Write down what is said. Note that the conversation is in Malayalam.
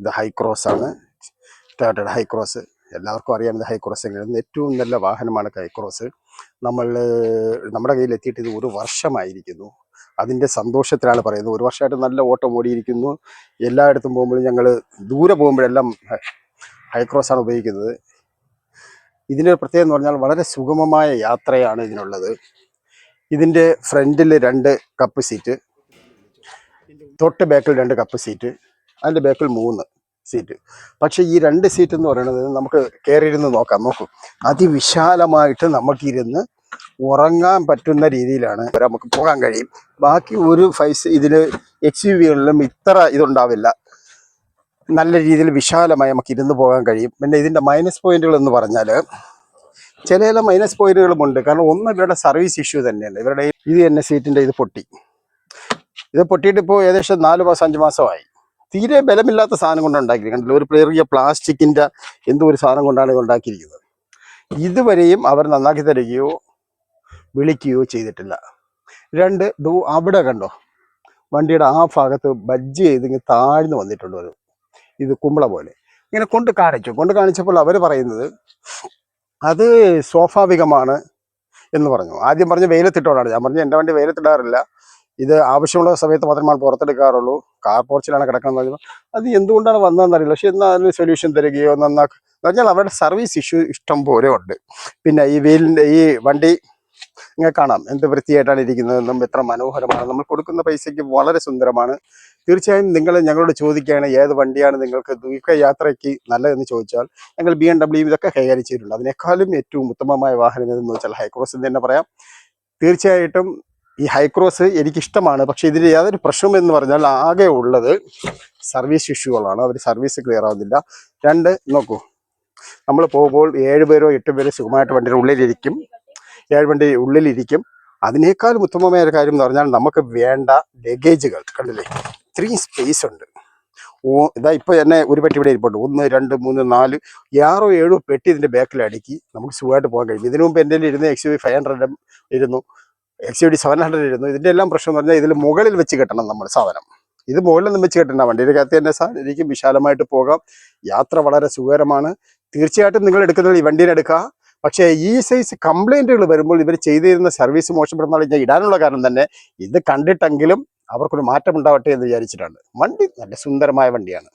ഇത് ഹൈക്രോസ് ആണ്. ടൊയോട്ടയുടെ ഹൈക്രോസ് എല്ലാവർക്കും അറിയാം ഇത് ഹൈക്രോസ് എങ്ങനെയാണ്. ഏറ്റവും നല്ല വാഹനമാണ് ഹൈക്രോസ് നമ്മൾ നമ്മുടെ കയ്യിൽ എത്തിയിട്ട് ഇത് ഒരു വർഷമായിരിക്കുന്നു. അതിന്റെ സന്തോഷത്തിലാണ് പറയുന്നത്. ഒരു വർഷമായിട്ട് നല്ല ഓട്ടം ഓടിയിരിക്കുന്നു. എല്ലായിടത്തും പോകുമ്പോഴും ഞങ്ങൾ ദൂരെ പോകുമ്പോഴെല്ലാം ഹൈക്രോസ് ആണ് ഉപയോഗിക്കുന്നത്. ഇതിന്റെ ഒരു പ്രത്യേകത എന്ന് പറഞ്ഞാൽ വളരെ സുഗമമായ യാത്രയാണ് ഇതിനുള്ളത്. ഇതിന്റെ ഫ്രണ്ടിൽ രണ്ട് കപ്പ് സീറ്റ് തൊട്ട് ബാക്കിൽ രണ്ട് കപ്പ് സീറ്റ് അതിന്റെ ബാക്കിൽ മൂന്ന് സീറ്റ് പക്ഷേ ഈ രണ്ട് സീറ്റ് എന്ന് പറയുന്നത് നമുക്ക് കയറിയിരുന്ന് നോക്കാം. നോക്കൂ. അതിവിശാലമായിട്ട് നമുക്കിരുന്ന് ഉറങ്ങാൻ പറ്റുന്ന രീതിയിലാണ് നമുക്ക് പോകാൻ കഴിയും. ബാക്കി ഒരു ഫൈസ് ഇതിൽ എക്സ് യു വികളിലും ഇത്ര ഇതുണ്ടാവില്ല. നല്ല രീതിയിൽ വിശാലമായി നമുക്ക് ഇരുന്ന് പോകാൻ കഴിയും. പിന്നെ ഇതിന്റെ മൈനസ് പോയിന്റുകൾ എന്ന് പറഞ്ഞാൽ ചില ചില മൈനസ് പോയിന്റുകളും ഉണ്ട്. കാരണം ഒന്ന് ഇവരുടെ സർവീസ് ഇഷ്യൂ തന്നെയാണ് ഇവരുടെ ഇത് തന്നെ സീറ്റിന്റെ ഇത് പൊട്ടി. ഇത് പൊട്ടിയിട്ട് ഇപ്പോൾ ഏകദേശം നാല് മാസം അഞ്ച് മാസമായി. തീരെ ബലമില്ലാത്ത സാധനം കൊണ്ട് ഉണ്ടാക്കിയിരിക്കുന്നത് ഒരു ചെറിയ പ്ലാസ്റ്റിക്കിന്റെ എന്തോ ഒരു സാധനം കൊണ്ടാണ് ഇത് ഉണ്ടാക്കിയിരിക്കുന്നത്. ഇതുവരെയും അവർ നന്നാക്കി തരികയോ വിളിക്കുകയോ ചെയ്തിട്ടില്ല. രണ്ട് ദൂ അവിടെ കണ്ടോ? വണ്ടിയുടെ ആ ഭാഗത്ത് ബജ്ജ് ചെയ്ത് ഇങ്ങനെ താഴ്ന്നു വന്നിട്ടുണ്ട് ഒരു ഇത് കുമ്പള പോലെ. ഇങ്ങനെ കൊണ്ട് കാണിച്ചു. കൊണ്ട് കാണിച്ചപ്പോൾ അവർ പറയുന്നത് അത് സ്വാഭാവികമാണ് എന്ന് പറഞ്ഞു. ആദ്യം പറഞ്ഞ് വെയിലത്തിട്ടോടാണ്. ഞാൻ പറഞ്ഞു എന്റെ വണ്ടി വെയിലത്തിടാറില്ല. ഇത് ആവശ്യമുള്ള സമയത്ത് മാത്രമാണ് പുറത്തെടുക്കാറുള്ളൂ. കാർ പോർച്ചിലാണ് കിടക്കുന്നത് പറഞ്ഞു അത് എന്തുകൊണ്ടാണ് വന്നതെന്ന് അറിയില്ല പക്ഷെ അതിന് സൊല്യൂഷൻ തരികയോ നന്നാക്കുക എന്ന് പറഞ്ഞാൽ അവരുടെ സർവീസ് ഇഷ്യൂ ഇഷ്ടം പോലെ ഉണ്ട്. പിന്നെ ഈ വീലിന്റെ ഈ വണ്ടി ഇങ്ങനെ കാണാം. എന്ത് വൃത്തിയായിട്ടാണ് ഇരിക്കുന്നതെന്നും എത്ര മനോഹരമാണ്. നമ്മൾ കൊടുക്കുന്ന പൈസയ്ക്ക് വളരെ സുന്ദരമാണ്. തീർച്ചയായും നിങ്ങൾ ഞങ്ങളോട് ചോദിക്കുകയാണ് ഏത് വണ്ടിയാണ് നിങ്ങൾക്ക് ദീർഘയാത്രയ്ക്ക് നല്ലതെന്ന് ചോദിച്ചാൽ ഞങ്ങൾ ബി എം ഡബ്ല്യു ഇതൊക്കെ കൈകാര്യം ചെയ്തിട്ടുണ്ട്. അതിനേക്കാളും ഏറ്റവും ഉത്തമമായ വാഹനം എന്ന് വെച്ചാൽ ഹൈക്രോസ് എന്ന് തന്നെ പറയാം. തീർച്ചയായിട്ടും ഈ ഹൈക്രോസ് എനിക്കിഷ്ടമാണ്. പക്ഷേ ഇതിൽ യാതൊരു പ്രശ്നം എന്ന് പറഞ്ഞാൽ ആകെ ഉള്ളത് സർവീസ് ഇഷ്യൂകളാണ് അവർ സർവീസ് ക്ലിയർ ആവുന്നില്ല. രണ്ട് നോക്കൂ. നമ്മൾ പോകുമ്പോൾ ഏഴ് പേരോ എട്ട് പേരോ സുഖമായിട്ട് വണ്ടിയുടെ ഉള്ളിലിരിക്കും. ഏഴ് വണ്ടി ഉള്ളിലിരിക്കും. അതിനേക്കാളും ഉത്തമമായ ഒരു കാര്യം എന്ന് പറഞ്ഞാൽ നമുക്ക് വേണ്ട ലഗേജുകൾ കണ്ടില്ലേ? ഇത്രയും സ്പേസ് ഉണ്ട്. ഓ ഇതാ ഇപ്പോൾ തന്നെ ഒരു പെട്ടി ഇവിടെ ഇരിപ്പുണ്ട്. ഒന്ന് രണ്ട് മൂന്ന് നാല് ആറോ ഏഴോ പെട്ടി ഇതിന്റെ ബാക്കിൽ അടുക്കി നമുക്ക് സുഖമായിട്ട് പോകാൻ കഴിയും. ഇതിനു മുമ്പ് എന്റെ ഇരുന്ന് എക്സ് യു ഫൈവ് ഹൺഡ്രഡ് ഇരുന്നു. X U D seven hundred ഇരുന്നു. ഇതിന്റെ എല്ലാം പ്രശ്നം എന്ന് പറഞ്ഞാൽ ഇതിൽ മുകളിൽ വെച്ച് കെട്ടണം നമ്മൾ സാധനം. ഇത് മുകളിലൊന്നും വെച്ച് കെട്ടണ്ട വണ്ടിയുടെ അകത്ത് തന്നെ സാധനം വിശാലമായിട്ട് പോകാം. യാത്ര വളരെ സുഖകരമാണ്. തീർച്ചയായിട്ടും നിങ്ങൾ എടുക്കുന്നത് ഈ വണ്ടിയിൽ എടുക്കുക. പക്ഷേ ഈ സൈസ് കംപ്ലൈന്റുകൾ വരുമ്പോൾ ഇവർ ചെയ്തിരുന്ന സർവീസ് മോശപ്പെടുന്ന ഞാൻ ഇടാനുള്ള കാരണം തന്നെ ഇത് കണ്ടിട്ടെങ്കിലും അവർക്കൊരു മാറ്റം ഉണ്ടാവട്ടെ എന്ന് വിചാരിച്ചിട്ടാണ്. വണ്ടി നല്ല സുന്ദരമായ വണ്ടിയാണ്.